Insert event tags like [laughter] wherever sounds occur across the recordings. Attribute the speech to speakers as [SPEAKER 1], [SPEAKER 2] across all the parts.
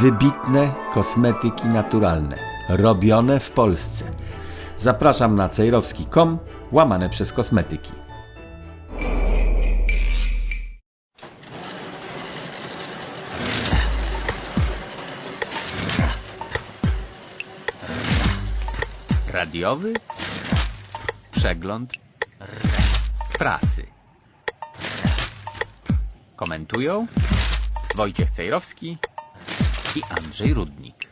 [SPEAKER 1] Wybitne kosmetyki naturalne, robione w Polsce. Zapraszam na cejrowski.com, łamane przez kosmetyki.
[SPEAKER 2] Radiowy przegląd prasy. Komentują Wojciech Cejrowski i Andrzej Rudnik.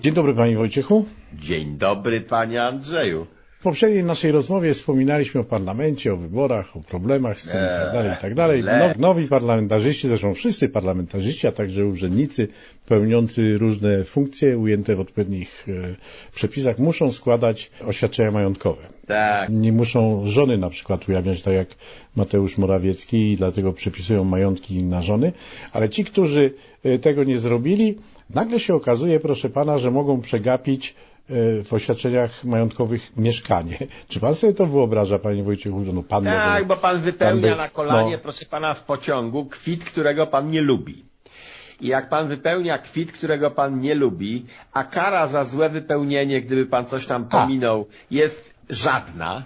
[SPEAKER 3] Dzień dobry Panie Wojciechu.
[SPEAKER 4] Dzień dobry, panie Andrzeju.
[SPEAKER 3] W poprzedniej naszej rozmowie wspominaliśmy o parlamencie, o wyborach, o problemach z tym i tak dalej, i tak
[SPEAKER 4] le.
[SPEAKER 3] Now, nowi parlamentarzyści, zresztą wszyscy parlamentarzyści, a także urzędnicy pełniący różne funkcje ujęte w odpowiednich e, przepisach muszą składać oświadczenia majątkowe.
[SPEAKER 4] Tak.
[SPEAKER 3] Nie muszą żony na przykład ujawniać, tak jak Mateusz Morawiecki i dlatego przepisują majątki na żony, ale ci, którzy e, tego nie zrobili, nagle się okazuje, proszę pana, że mogą przegapić w oświadczeniach majątkowych mieszkanie. [laughs] Czy pan sobie to wyobraża, panie Wojciechu, no pan
[SPEAKER 4] Tak,
[SPEAKER 3] może-
[SPEAKER 4] bo pan wypełnia
[SPEAKER 3] by-
[SPEAKER 4] na kolanie,
[SPEAKER 3] no.
[SPEAKER 4] proszę pana, w pociągu kwit, którego pan nie lubi. I jak pan wypełnia kwit, którego pan nie lubi, a kara za złe wypełnienie, gdyby pan coś tam
[SPEAKER 3] A.
[SPEAKER 4] pominął, jest żadna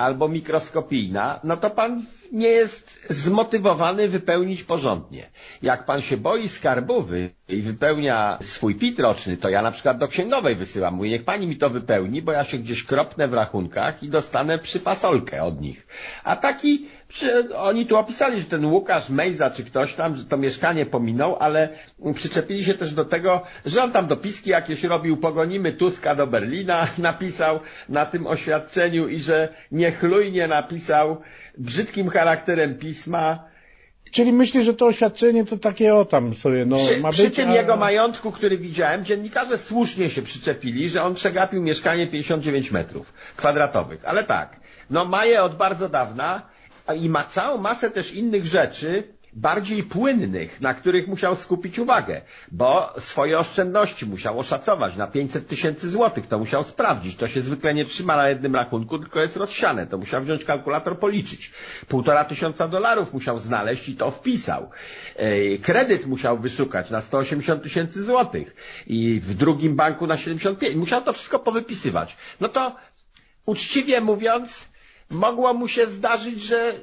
[SPEAKER 4] albo mikroskopijna, no to pan nie jest zmotywowany wypełnić porządnie. Jak pan się boi skarbówy i wypełnia swój PIT roczny, to ja na przykład do księgowej wysyłam, mówię, niech pani mi to wypełni, bo ja się gdzieś kropnę w rachunkach i dostanę przypasolkę od nich. A taki, oni tu opisali, że ten Łukasz Mejza czy ktoś tam, że to mieszkanie pominął, ale przyczepili się też do tego, że on tam dopiski jakieś robił, pogonimy Tuska do Berlina, [laughs] napisał na tym oświadczeniu i że niechlujnie napisał brzydkim charakterem pisma,
[SPEAKER 3] Czyli myśli, że to oświadczenie to takie o tam sobie, no
[SPEAKER 4] przy,
[SPEAKER 3] ma
[SPEAKER 4] przy
[SPEAKER 3] być,
[SPEAKER 4] tym
[SPEAKER 3] a-
[SPEAKER 4] jego majątku, który widziałem, dziennikarze słusznie się przyczepili, że on przegapił mieszkanie 59 metrów kwadratowych. Ale tak, no ma je od bardzo dawna i ma całą masę też innych rzeczy, bardziej płynnych, na których musiał skupić uwagę, bo swoje oszczędności musiał oszacować na 500 tysięcy złotych, to musiał sprawdzić, to się zwykle nie trzyma na jednym rachunku, tylko jest rozsiane, to musiał wziąć kalkulator, policzyć. Półtora tysiąca dolarów musiał znaleźć i to wpisał. Kredyt musiał wyszukać na 180 tysięcy złotych i w drugim banku na 75. Musiał to wszystko powypisywać. No to uczciwie mówiąc, mogło mu się zdarzyć, że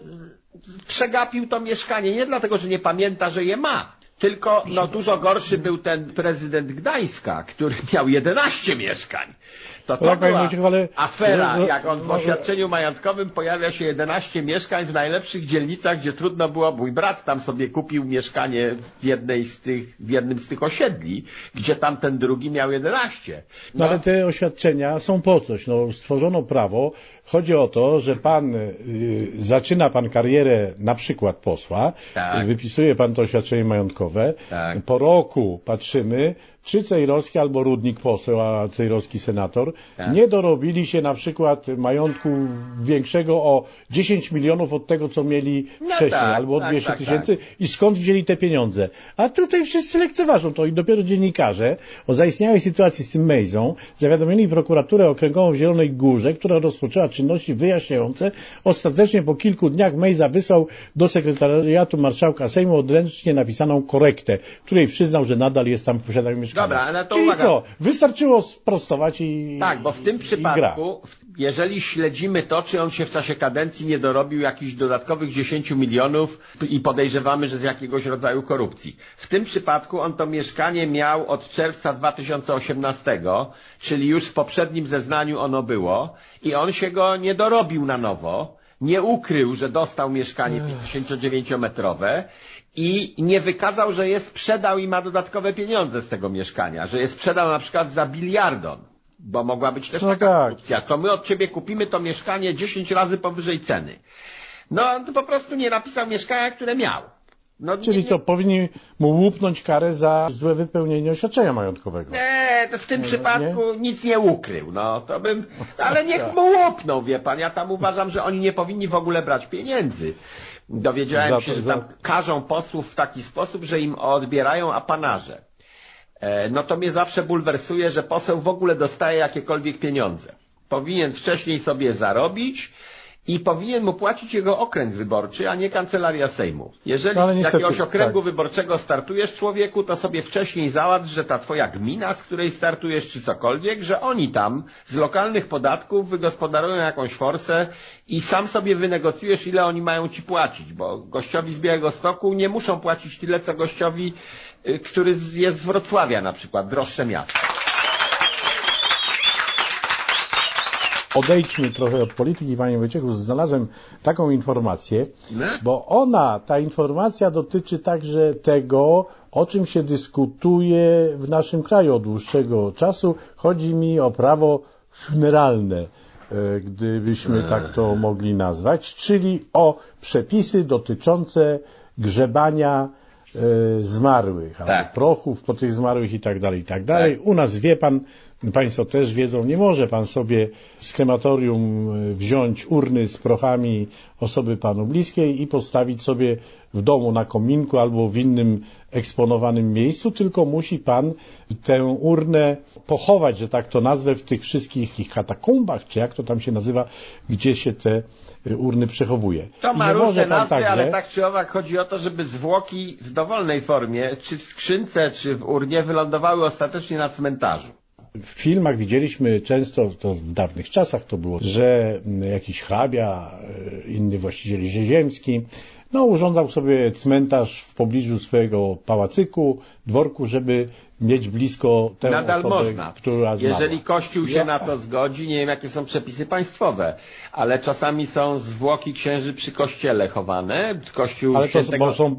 [SPEAKER 4] przegapił to mieszkanie. Nie dlatego, że nie pamięta, że je ma. Tylko no, dużo gorszy był ten prezydent Gdańska, który [laughs] miał 11 mieszkań. To to
[SPEAKER 3] Tak,
[SPEAKER 4] była afera, jak on w
[SPEAKER 3] no,
[SPEAKER 4] oświadczeniu majątkowym pojawia się 11 mieszkań w najlepszych dzielnicach, gdzie trudno było. Mój brat tam sobie kupił mieszkanie w jednej z tych, w jednym z tych osiedli, gdzie tamten drugi miał 11.
[SPEAKER 3] No ale te oświadczenia są po coś. No, stworzono prawo. Chodzi o to, że pan y, zaczyna pan karierę na przykład posła,
[SPEAKER 4] Tak.
[SPEAKER 3] wypisuje pan to oświadczenie majątkowe.
[SPEAKER 4] Tak.
[SPEAKER 3] Po roku patrzymy, czy Cejrowski albo Rudnik poseł, a Cejrowski senator
[SPEAKER 4] Tak.
[SPEAKER 3] nie dorobili się na przykład majątku większego o 10 milionów od tego, co mieli
[SPEAKER 4] No
[SPEAKER 3] wcześniej,
[SPEAKER 4] tak,
[SPEAKER 3] albo o
[SPEAKER 4] tak,
[SPEAKER 3] 200
[SPEAKER 4] tak,
[SPEAKER 3] tysięcy i skąd wzięli te pieniądze. A tutaj wszyscy lekceważą to i dopiero dziennikarze o zaistniałej sytuacji z tym Mejzą zawiadomili prokuraturę okręgową w Zielonej Górze, która rozpoczęła czynności wyjaśniające. Ostatecznie po kilku dniach Mejza wysłał do sekretariatu marszałka Sejmu odręcznie napisaną korektę, której przyznał, że nadal jest tam w posiadaniu mieszkania.
[SPEAKER 4] Dobra, ale to
[SPEAKER 3] Czyli
[SPEAKER 4] uwaga.
[SPEAKER 3] co? Wystarczyło sprostować i
[SPEAKER 4] Tak, bo w tym przypadku, jeżeli śledzimy to, czy on się w czasie kadencji nie dorobił jakichś dodatkowych 10 milionów i podejrzewamy, że z jakiegoś rodzaju korupcji. W tym przypadku on to mieszkanie miał od czerwca 2018, czyli już w poprzednim zeznaniu ono było i on się go nie dorobił na nowo, nie ukrył, że dostał mieszkanie 59-metrowe i nie wykazał, że je sprzedał i ma dodatkowe pieniądze z tego mieszkania, że je sprzedał na przykład za biliardon, bo mogła być też
[SPEAKER 3] No
[SPEAKER 4] taka
[SPEAKER 3] tak.
[SPEAKER 4] opcja. To my od ciebie kupimy to mieszkanie 10 razy powyżej ceny. No, on to po prostu nie napisał mieszkania, które miał. No,
[SPEAKER 3] Czyli
[SPEAKER 4] nie,
[SPEAKER 3] co, powinni mu łupnąć karę za złe wypełnienie oświadczenia majątkowego.
[SPEAKER 4] Nie, to w tym przypadku nic nie ukrył, no to bym, [laughs] ale niech mu łupną, wie pan, ja tam uważam, że oni nie powinni w ogóle brać pieniędzy. Dowiedziałem
[SPEAKER 3] Za
[SPEAKER 4] się, że
[SPEAKER 3] za-
[SPEAKER 4] tam każą posłów w taki sposób, że im odbierają apanarze. E, no to mnie zawsze bulwersuje, że poseł w ogóle dostaje jakiekolwiek pieniądze. Powinien wcześniej sobie zarobić i powinien mu płacić jego okręg wyborczy, a nie kancelaria Sejmu. Jeżeli
[SPEAKER 3] No,
[SPEAKER 4] z
[SPEAKER 3] niestety,
[SPEAKER 4] jakiegoś okręgu
[SPEAKER 3] tak.
[SPEAKER 4] wyborczego startujesz człowieku, to sobie wcześniej załatw, że ta twoja gmina, z której startujesz, czy cokolwiek, że oni tam z lokalnych podatków wygospodarują jakąś forsę i sam sobie wynegocjujesz, ile oni mają ci płacić, bo gościowi z Białego Stoku nie muszą płacić tyle, co gościowi, y, który jest z Wrocławia na przykład, droższe miasto.
[SPEAKER 3] Odejdźmy trochę od polityki, panie Wojciechu. Znalazłem taką informację,
[SPEAKER 4] No.
[SPEAKER 3] bo ona, ta informacja dotyczy także tego, o czym się dyskutuje w naszym kraju od dłuższego czasu. Chodzi mi o prawo funeralne, e, gdybyśmy tak to mogli nazwać, czyli o przepisy dotyczące grzebania e, zmarłych, albo
[SPEAKER 4] Tak.
[SPEAKER 3] prochów po tych zmarłych i tak dalej, i tak dalej. U nas wie pan, państwo też wiedzą, nie może pan sobie z krematorium e, wziąć urny z prochami osoby panu bliskiej i postawić sobie w domu na kominku albo w innym eksponowanym miejscu, tylko musi pan tę urnę pochować, że tak to nazwę, w tych wszystkich ich katakumbach, czy jak to tam się nazywa, gdzie się te e, urny przechowuje.
[SPEAKER 4] To ma różne nazwy,
[SPEAKER 3] także-
[SPEAKER 4] ale tak czy owak chodzi o to, żeby zwłoki w dowolnej formie, czy w skrzynce, czy w urnie, wylądowały ostatecznie na cmentarzu.
[SPEAKER 3] W filmach widzieliśmy często, to w dawnych czasach to było, że jakiś hrabia, e, inny właściciel ziemski, no urządzał sobie cmentarz w pobliżu swojego pałacyku, dworku, żeby mieć blisko tę
[SPEAKER 4] Nadal
[SPEAKER 3] osobę,
[SPEAKER 4] można.
[SPEAKER 3] która zmarła.
[SPEAKER 4] Jeżeli Kościół się
[SPEAKER 3] Ja-
[SPEAKER 4] na to zgodzi, nie wiem jakie są przepisy państwowe, ale czasami są zwłoki księży przy kościele chowane. Kościół
[SPEAKER 3] Ale to, bo są,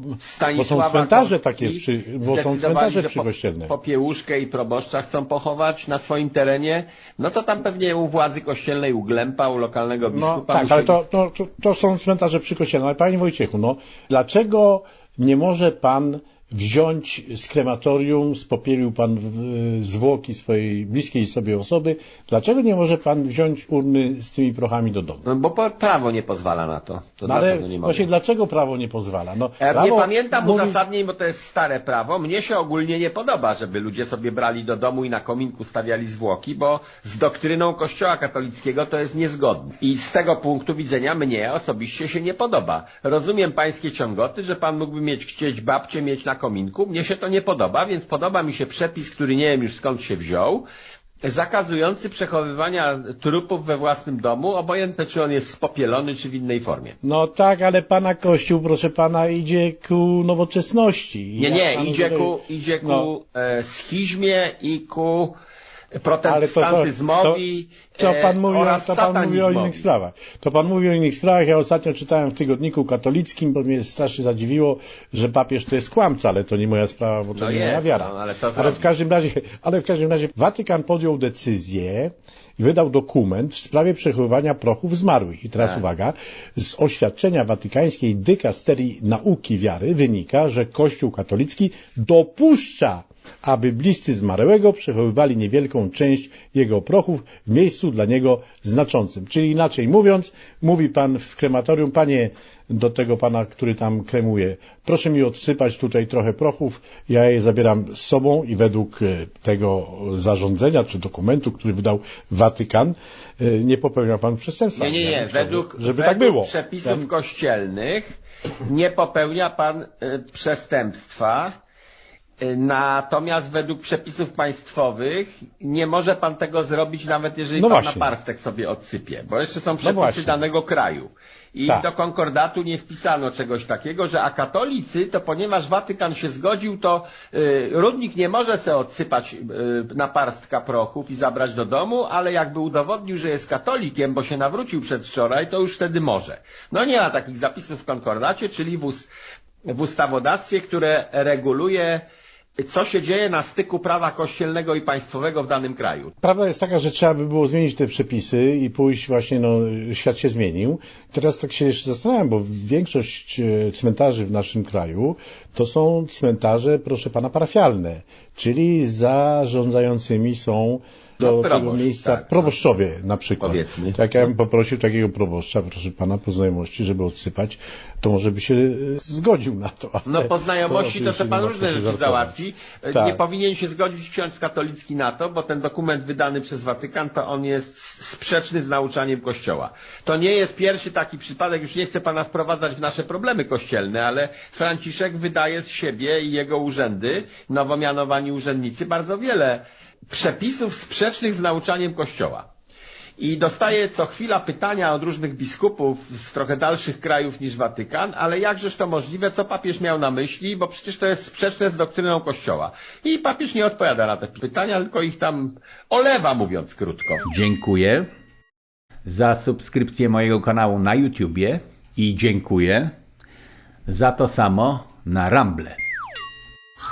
[SPEAKER 3] bo są cmentarze takie, przy, bo są cmentarze przykościelne.
[SPEAKER 4] Po, popiełuszkę i proboszcza chcą pochować na swoim terenie, no to tam pewnie u władzy kościelnej, u Glempa, u lokalnego
[SPEAKER 3] No
[SPEAKER 4] biskupa
[SPEAKER 3] tak,
[SPEAKER 4] musieli-
[SPEAKER 3] ale to, to, to, to są cmentarze przykościelne. Ale panie Wojciechu, no dlaczego nie może pan wziąć z krematorium, spopielił pan w- zwłoki swojej bliskiej sobie osoby, dlaczego nie może pan wziąć urny z tymi prochami do domu?
[SPEAKER 4] No, bo prawo nie pozwala na to. To
[SPEAKER 3] No ale
[SPEAKER 4] nie
[SPEAKER 3] właśnie dlaczego prawo nie pozwala? No,
[SPEAKER 4] Ja nie pamiętam
[SPEAKER 3] mówi-
[SPEAKER 4] uzasadnień, bo to jest stare prawo. Mnie się ogólnie nie podoba, żeby ludzie sobie brali do domu i na kominku stawiali zwłoki, bo z doktryną Kościoła katolickiego to jest niezgodne. I z tego punktu widzenia mnie osobiście się nie podoba. Rozumiem pańskie ciągoty, że pan mógłby mieć chcieć babcię mieć na kominku. Mnie się to nie podoba, więc podoba mi się przepis, który nie wiem już skąd się wziął. Zakazujący przechowywania trupów we własnym domu, obojętne czy on jest spopielony, czy w innej formie.
[SPEAKER 3] No tak, ale pana Kościół, proszę pana, idzie ku nowoczesności.
[SPEAKER 4] Nie, nie, idzie ku, idzie ku
[SPEAKER 3] No.
[SPEAKER 4] e, schizmie i ku
[SPEAKER 3] Ale to, to,
[SPEAKER 4] protestantyzmowi
[SPEAKER 3] to, to pan
[SPEAKER 4] e,
[SPEAKER 3] mówi,
[SPEAKER 4] oraz
[SPEAKER 3] to pan mówi o innych sprawach. To pan mówi o innych sprawach. Ja ostatnio czytałem w tygodniku katolickim, bo mnie strasznie zadziwiło, że papież to jest kłamca, ale to nie moja sprawa, bo to
[SPEAKER 4] No
[SPEAKER 3] nie
[SPEAKER 4] jest,
[SPEAKER 3] moja wiara.
[SPEAKER 4] no, ale
[SPEAKER 3] ale w każdym razie, ale w każdym razie Watykan podjął decyzję i wydał dokument w sprawie przechowywania prochów zmarłych. I teraz
[SPEAKER 4] Tak.
[SPEAKER 3] uwaga, z oświadczenia watykańskiej dykasterii nauki wiary wynika, że Kościół katolicki dopuszcza aby bliscy zmarłego przechowywali niewielką część jego prochów w miejscu dla niego znaczącym. Czyli inaczej mówiąc, mówi pan w krematorium, panie do tego pana, który tam kremuje, proszę mi odsypać tutaj trochę prochów, ja je zabieram z sobą i według e, tego zarządzenia czy dokumentu, który wydał Watykan, e, nie popełnia pan przestępstwa.
[SPEAKER 4] Nie, nie, nie. Według,
[SPEAKER 3] żeby
[SPEAKER 4] według
[SPEAKER 3] tak było.
[SPEAKER 4] przepisów
[SPEAKER 3] Ten-
[SPEAKER 4] kościelnych nie popełnia pan e, przestępstwa. E, Natomiast według przepisów państwowych nie może pan tego zrobić, nawet jeżeli
[SPEAKER 3] No
[SPEAKER 4] pan
[SPEAKER 3] właśnie.
[SPEAKER 4] na parstek sobie odsypie, bo jeszcze są przepisy
[SPEAKER 3] właśnie.
[SPEAKER 4] danego kraju. I
[SPEAKER 3] Tak.
[SPEAKER 4] do konkordatu nie wpisano czegoś takiego, że a katolicy, to ponieważ Watykan się zgodził, to y, Rudnik nie może se odsypać y, na parstka prochów i zabrać do domu, ale jakby udowodnił, że jest katolikiem, bo się nawrócił przedwczoraj, to już wtedy może. No nie ma takich zapisów w konkordacie, czyli w, us w ustawodawstwie, które reguluje co się dzieje na styku prawa kościelnego i państwowego w danym kraju.
[SPEAKER 3] Prawda jest taka, że trzeba by było zmienić te przepisy i pójść właśnie, no, świat się zmienił. Teraz tak się jeszcze zastanawiam, bo większość e, cmentarzy w naszym kraju to są cmentarze, proszę pana, parafialne, czyli zarządzającymi są do
[SPEAKER 4] No,
[SPEAKER 3] tego miejsca,
[SPEAKER 4] tak, no.
[SPEAKER 3] proboszczowie na przykład.
[SPEAKER 4] Powiedzmy.
[SPEAKER 3] Tak ja bym poprosił takiego proboszcza, proszę pana, po znajomości, żeby odsypać, to może by się e, zgodził na to.
[SPEAKER 4] No po znajomości to, to pan różne rzeczy załatwi. E,
[SPEAKER 3] Tak.
[SPEAKER 4] Nie powinien się zgodzić ksiądz katolicki na to, bo ten dokument wydany przez Watykan, to on jest sprzeczny z nauczaniem Kościoła. To nie jest pierwszy taki przypadek, już nie chcę pana wprowadzać w nasze problemy kościelne, ale Franciszek wydaje z siebie i jego urzędy, nowo mianowani urzędnicy, bardzo wiele przepisów sprzecznych z nauczaniem Kościoła. I dostaję co chwila pytania od różnych biskupów z trochę dalszych krajów niż Watykan, ale jakżeż to możliwe, co papież miał na myśli, bo przecież to jest sprzeczne z doktryną Kościoła. I papież nie odpowiada na te pytania, tylko ich tam olewa, mówiąc krótko.
[SPEAKER 1] Dziękuję za subskrypcję mojego kanału na YouTubie i dziękuję za to samo na Rumble.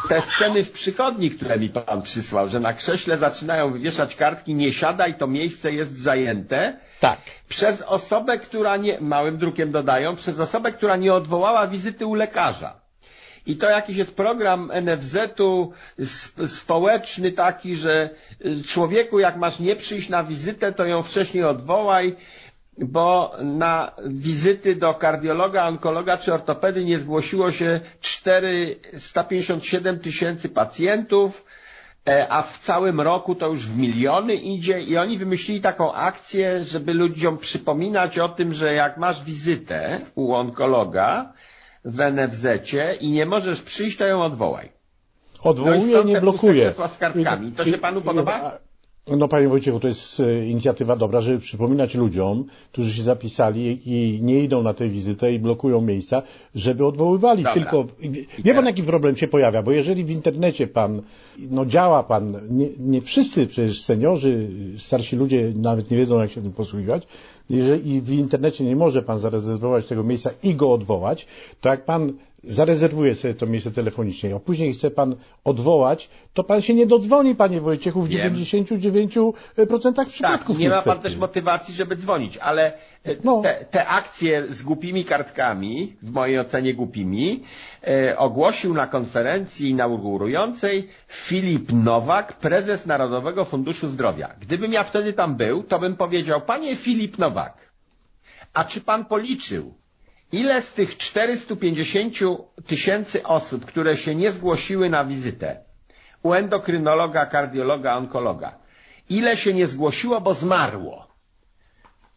[SPEAKER 4] Te sceny w przychodni, które mi pan przysłał, że na krześle zaczynają wywieszać kartki, nie siadaj, to miejsce jest zajęte,
[SPEAKER 3] Tak.
[SPEAKER 4] przez osobę, która nie, małym drukiem dodają, przez osobę, która nie odwołała wizyty u lekarza. I to jakiś jest program NFZ-u sp- społeczny taki, że y, człowieku, jak masz nie przyjść na wizytę, to ją wcześniej odwołaj, bo na wizyty do kardiologa, onkologa czy ortopedy nie zgłosiło się 457 tysięcy pacjentów, E, a w całym roku to już w miliony idzie i oni wymyślili taką akcję, żeby ludziom przypominać o tym, że jak masz wizytę u onkologa w NFZ-cie i nie możesz przyjść, to ją odwołaj. No i
[SPEAKER 3] Odwołuje,
[SPEAKER 4] stąd
[SPEAKER 3] nie blokuje.
[SPEAKER 4] z kartkami. To się panu podoba?
[SPEAKER 3] No panie Wojciechu, to jest e, inicjatywa dobra, żeby przypominać ludziom, którzy się zapisali i nie idą na tę wizytę i blokują miejsca, żeby odwoływali.
[SPEAKER 4] Dobra.
[SPEAKER 3] Tylko wie pan jaki problem się pojawia, bo jeżeli w internecie pan, no działa pan, nie, nie wszyscy przecież seniorzy, starsi ludzie nawet nie wiedzą jak się tym posługiwać, jeżeli w internecie nie może pan zarezerwować tego miejsca i go odwołać, to jak pan zarezerwuje sobie to miejsce telefonicznie, a później chce pan odwołać, to pan się nie dodzwoni, panie Wojciechu, w
[SPEAKER 4] Wiem.
[SPEAKER 3] 99%
[SPEAKER 4] Tak,
[SPEAKER 3] przypadków
[SPEAKER 4] nie ma
[SPEAKER 3] niestety.
[SPEAKER 4] pan też motywacji, żeby dzwonić, ale e,
[SPEAKER 3] No.
[SPEAKER 4] te, te akcje z głupimi kartkami, w mojej ocenie głupimi, e, ogłosił na konferencji inaugurującej Filip Nowak, prezes Narodowego Funduszu Zdrowia. Gdybym ja wtedy tam był, to bym powiedział, panie Filip Nowak, a czy pan policzył, ile z tych 450 tysięcy osób, które się nie zgłosiły na wizytę u endokrynologa, kardiologa, onkologa, ile się nie zgłosiło, bo zmarło,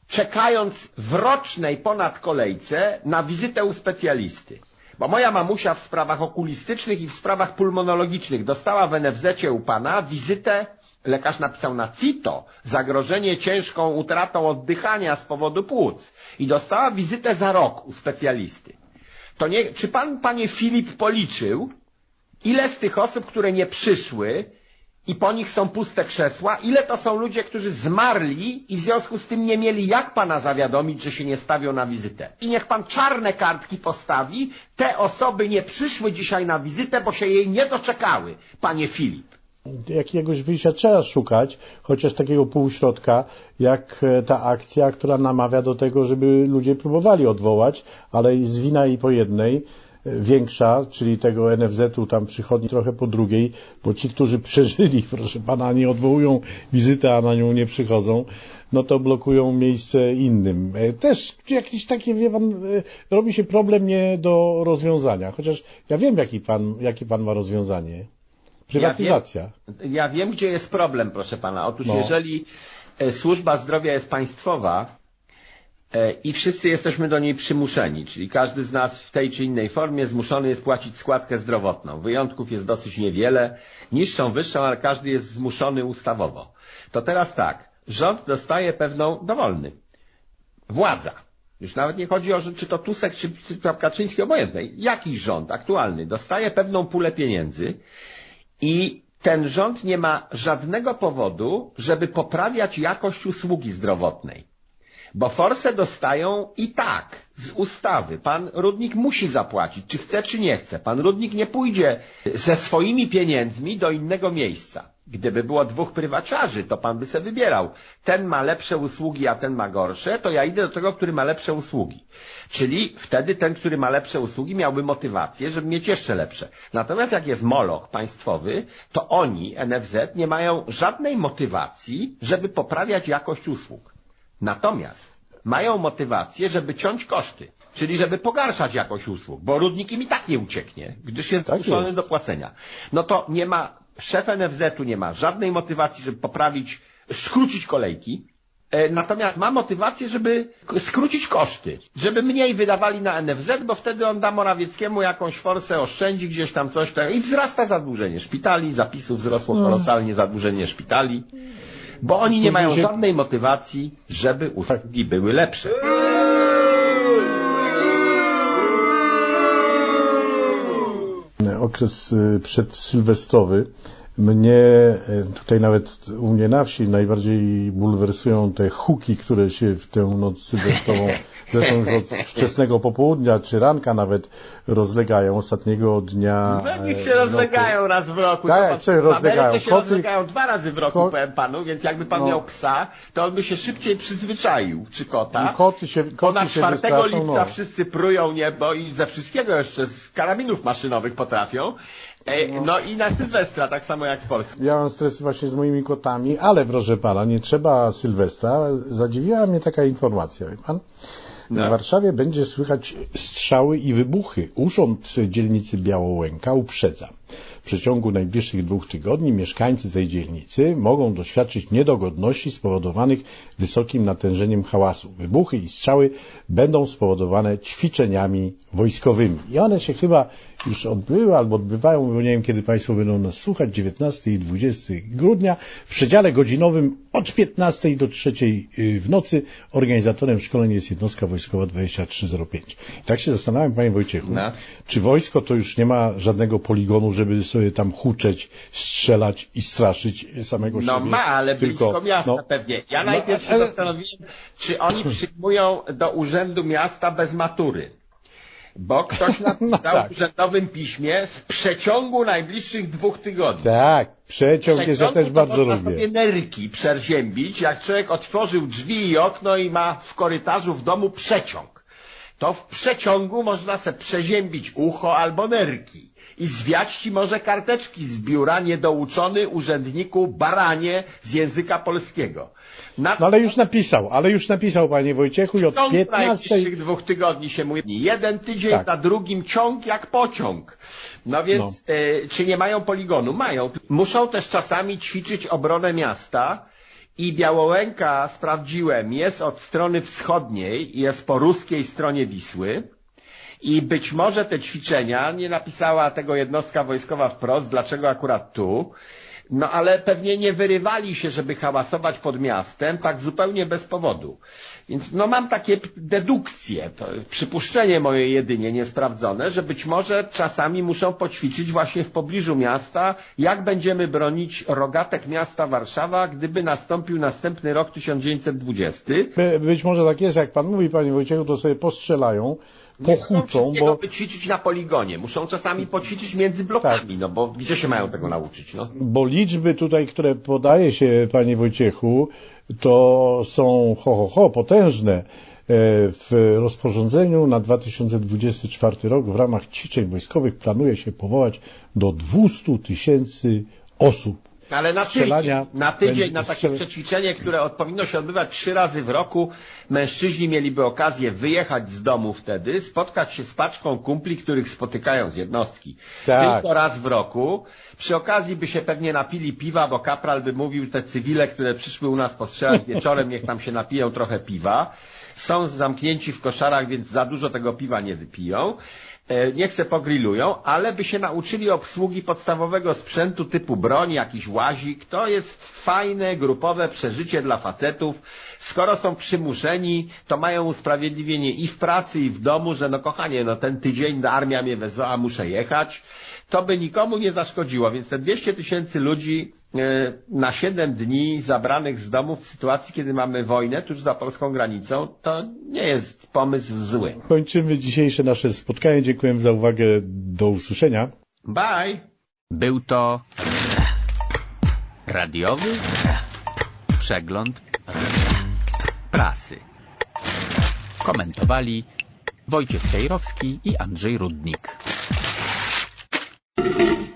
[SPEAKER 4] czekając w rocznej ponad kolejce na wizytę u specjalisty. Bo moja mamusia w sprawach okulistycznych i w sprawach pulmonologicznych dostała w NFZ-cie u pana wizytę, lekarz napisał na CITO, zagrożenie ciężką utratą oddychania z powodu płuc i dostała wizytę za rok u specjalisty. To nie, czy pan, panie Filip, policzył, ile z tych osób, które nie przyszły i po nich są puste krzesła, ile to są ludzie, którzy zmarli i w związku z tym nie mieli jak pana zawiadomić, że się nie stawią na wizytę. I niech pan czarne kartki postawi, te osoby nie przyszły dzisiaj na wizytę, bo się jej nie doczekały, panie Filip.
[SPEAKER 3] Jakiegoś wyjścia trzeba szukać, chociaż takiego półśrodka, jak e, ta akcja, która namawia do tego, żeby ludzie próbowali odwołać, ale jest wina i po jednej, e, większa, czyli tego NFZ-u tam przychodni trochę po drugiej, bo ci, którzy [laughs] przeżyli, proszę pana, nie odwołują wizytę, a na nią nie przychodzą, no to blokują miejsce innym. E, Też jakiś taki, wie pan, robi się problem nie do rozwiązania, chociaż ja wiem, jaki pan, jakie pan ma rozwiązanie. Prywatyzacja.
[SPEAKER 4] Ja wiem, ja wiem, gdzie jest problem, proszę pana. Otóż
[SPEAKER 3] No.
[SPEAKER 4] jeżeli e, służba zdrowia jest państwowa e, i wszyscy jesteśmy do niej przymuszeni, czyli każdy z nas w tej czy innej formie zmuszony jest płacić składkę zdrowotną. Wyjątków jest dosyć niewiele, niższą, wyższą, ale każdy jest zmuszony ustawowo. To teraz tak, rząd dostaje pewną, dowolny, władza. Już nawet nie chodzi o, czy to Tusek, czy, czy Kaczyński, obojętne. Jakiś rząd aktualny dostaje pewną pulę pieniędzy i ten rząd nie ma żadnego powodu, żeby poprawiać jakość usługi zdrowotnej. Bo forsę dostają i tak, z ustawy. Pan Rudnik musi zapłacić, czy chce, czy nie chce. Pan Rudnik nie pójdzie ze swoimi pieniędzmi do innego miejsca. Gdyby było dwóch prywaciarzy, to pan by se wybierał. Ten ma lepsze usługi, a ten ma gorsze, to ja idę do tego, który ma lepsze usługi. Czyli wtedy ten, który ma lepsze usługi, miałby motywację, żeby mieć jeszcze lepsze. Natomiast jak jest moloch państwowy, to oni, NFZ, nie mają żadnej motywacji, żeby poprawiać jakość usług. Natomiast mają motywację, żeby ciąć koszty. Czyli żeby pogarszać jakość usług, bo Rudnik im i tak nie ucieknie, gdyż jest
[SPEAKER 3] Tak
[SPEAKER 4] zmuszony do płacenia. No to nie ma, szef NFZ-u nie ma żadnej motywacji, żeby poprawić, skrócić kolejki, e, natomiast ma motywację, żeby skrócić koszty, żeby mniej wydawali na NFZ, bo wtedy on da Morawieckiemu jakąś forsę, oszczędzi gdzieś tam coś i wzrasta zadłużenie szpitali, zapisów wzrosło kolosalnie zadłużenie szpitali, bo oni nie mają żadnej motywacji, żeby usługi były lepsze.
[SPEAKER 3] Okres y, przedsylwestrowy. Mnie y, tutaj nawet u mnie na wsi najbardziej bulwersują te huki, które się w tę noc sylwestrową, [laughs] zresztą już od [laughs] wczesnego popołudnia czy ranka nawet rozlegają ostatniego dnia.
[SPEAKER 4] No niech
[SPEAKER 3] e,
[SPEAKER 4] się
[SPEAKER 3] roku.
[SPEAKER 4] rozlegają raz w roku.
[SPEAKER 3] Tak, się rozlegają.
[SPEAKER 4] Się
[SPEAKER 3] Koty-
[SPEAKER 4] rozlegają dwa razy w roku,
[SPEAKER 3] Ko-
[SPEAKER 4] powiem panu, więc jakby pan
[SPEAKER 3] No.
[SPEAKER 4] miał psa, to on by się szybciej przyzwyczaił, czy kota.
[SPEAKER 3] I koty się, koty się
[SPEAKER 4] 4
[SPEAKER 3] wystraszą,
[SPEAKER 4] lipca
[SPEAKER 3] no.
[SPEAKER 4] wszyscy prują niebo i ze wszystkiego jeszcze, z karabinów maszynowych potrafią. E, no. i na Sylwestra, tak samo jak w Polsce.
[SPEAKER 3] Ja mam stres właśnie z moimi kotami, ale proszę pana, nie trzeba Sylwestra. Zadziwiła mnie taka informacja, wie pan?
[SPEAKER 4] No.
[SPEAKER 3] W Warszawie będzie słychać strzały i wybuchy. Urząd dzielnicy Białołęka uprzedza. W przeciągu najbliższych dwóch tygodni mieszkańcy tej dzielnicy mogą doświadczyć niedogodności spowodowanych wysokim natężeniem hałasu. Wybuchy i strzały będą spowodowane ćwiczeniami wojskowymi. I one się chyba już odbyły albo odbywają, bo nie wiem kiedy Państwo będą nas słuchać, 19 i 20 grudnia w przedziale godzinowym od 15 do 3 w nocy. Organizatorem szkoleń jest jednostka wojskowa 2305. I tak się zastanawiam, Panie Wojciechu,
[SPEAKER 4] No.
[SPEAKER 3] czy wojsko to już nie ma żadnego poligonu, żeby sobie tam huczeć, strzelać i straszyć samego
[SPEAKER 4] No
[SPEAKER 3] siebie?
[SPEAKER 4] ma, ale
[SPEAKER 3] tylko,
[SPEAKER 4] blisko miasta
[SPEAKER 3] no,
[SPEAKER 4] pewnie. Ja
[SPEAKER 3] No,
[SPEAKER 4] najpierw się
[SPEAKER 3] ale-
[SPEAKER 4] zastanowiłem, czy oni przyjmują do urzędu miasta bez matury. Bo ktoś [laughs] napisał
[SPEAKER 3] tak.
[SPEAKER 4] w urzędowym piśmie w przeciągu najbliższych dwóch tygodni.
[SPEAKER 3] Tak, przeciąg jest, ja też bardzo
[SPEAKER 4] można
[SPEAKER 3] lubię.
[SPEAKER 4] sobie nerki przerziębić, jak człowiek otworzył drzwi i okno i ma w korytarzu w domu przeciąg. To w przeciągu można se przeziębić ucho albo nerki. I zwiać ci może karteczki z biura niedouczony urzędniku baranie z języka polskiego. Na
[SPEAKER 3] No ale już napisał, ale już napisał, Panie Wojciechu, i od
[SPEAKER 4] ciąg
[SPEAKER 3] 15
[SPEAKER 4] najbliższych dwóch tygodni się mówi. Jeden tydzień
[SPEAKER 3] Tak.
[SPEAKER 4] za drugim ciąg jak pociąg. No więc, e, czy nie mają poligonu? Mają. Muszą też czasami ćwiczyć obronę miasta i Białołęka, sprawdziłem, jest od strony wschodniej, jest po ruskiej stronie Wisły. I być może te ćwiczenia, nie napisała tego jednostka wojskowa wprost, dlaczego akurat tu, no ale pewnie nie wyrywali się, żeby hałasować pod miastem, tak zupełnie bez powodu. Więc no mam takie dedukcje, to przypuszczenie moje jedynie niesprawdzone, że być może czasami muszą poćwiczyć właśnie w pobliżu miasta, jak będziemy bronić rogatek miasta Warszawa, gdyby nastąpił następny rok 1920.
[SPEAKER 3] By, być może tak jest, jak Pan mówi, Panie Wojciechu, to sobie postrzelają,
[SPEAKER 4] Nie muszą
[SPEAKER 3] pochuczą,
[SPEAKER 4] wszystkiego
[SPEAKER 3] bo,
[SPEAKER 4] wyćwiczyć na poligonie, muszą czasami poćwiczyć między blokami, no bo gdzie się mają tego nauczyć, no?
[SPEAKER 3] bo liczby tutaj, które podaje się, Panie Wojciechu, to są ho, ho, ho, potężne. E, W rozporządzeniu na 2024 rok w ramach ćwiczeń wojskowych planuje się powołać do 200 tysięcy osób.
[SPEAKER 4] Ale na tydzień, na tydzień, na takie przećwiczenie, które powinno się odbywać trzy razy w roku, mężczyźni mieliby okazję wyjechać z domu wtedy, spotkać się z paczką kumpli, których spotykają z jednostki.
[SPEAKER 3] Tak.
[SPEAKER 4] Tylko raz w roku. Przy okazji by się pewnie napili piwa, bo kapral by mówił, te cywile, które przyszły u nas postrzelać wieczorem, niech tam się napiją trochę piwa. Są zamknięci w koszarach, więc za dużo tego piwa nie wypiją. E, Niech se pogrillują, ale by się nauczyli obsługi podstawowego sprzętu typu broń, jakiś łazik. To jest fajne, grupowe przeżycie dla facetów. Skoro są przymuszeni, to mają usprawiedliwienie i w pracy, i w domu, że no kochanie, no ten tydzień armia mnie wezwała, muszę jechać. To by nikomu nie zaszkodziło, więc te 200 tysięcy ludzi e, na 7 dni zabranych z domu w sytuacji, kiedy mamy wojnę tuż za polską granicą, to nie jest pomysł zły.
[SPEAKER 3] Kończymy dzisiejsze nasze spotkanie. Dziękuję za uwagę. Do usłyszenia.
[SPEAKER 4] Bye!
[SPEAKER 2] Był to
[SPEAKER 4] Radiowy przegląd prasy. Komentowali Wojciech Cejrowski i Andrzej Rudnik. Thank you.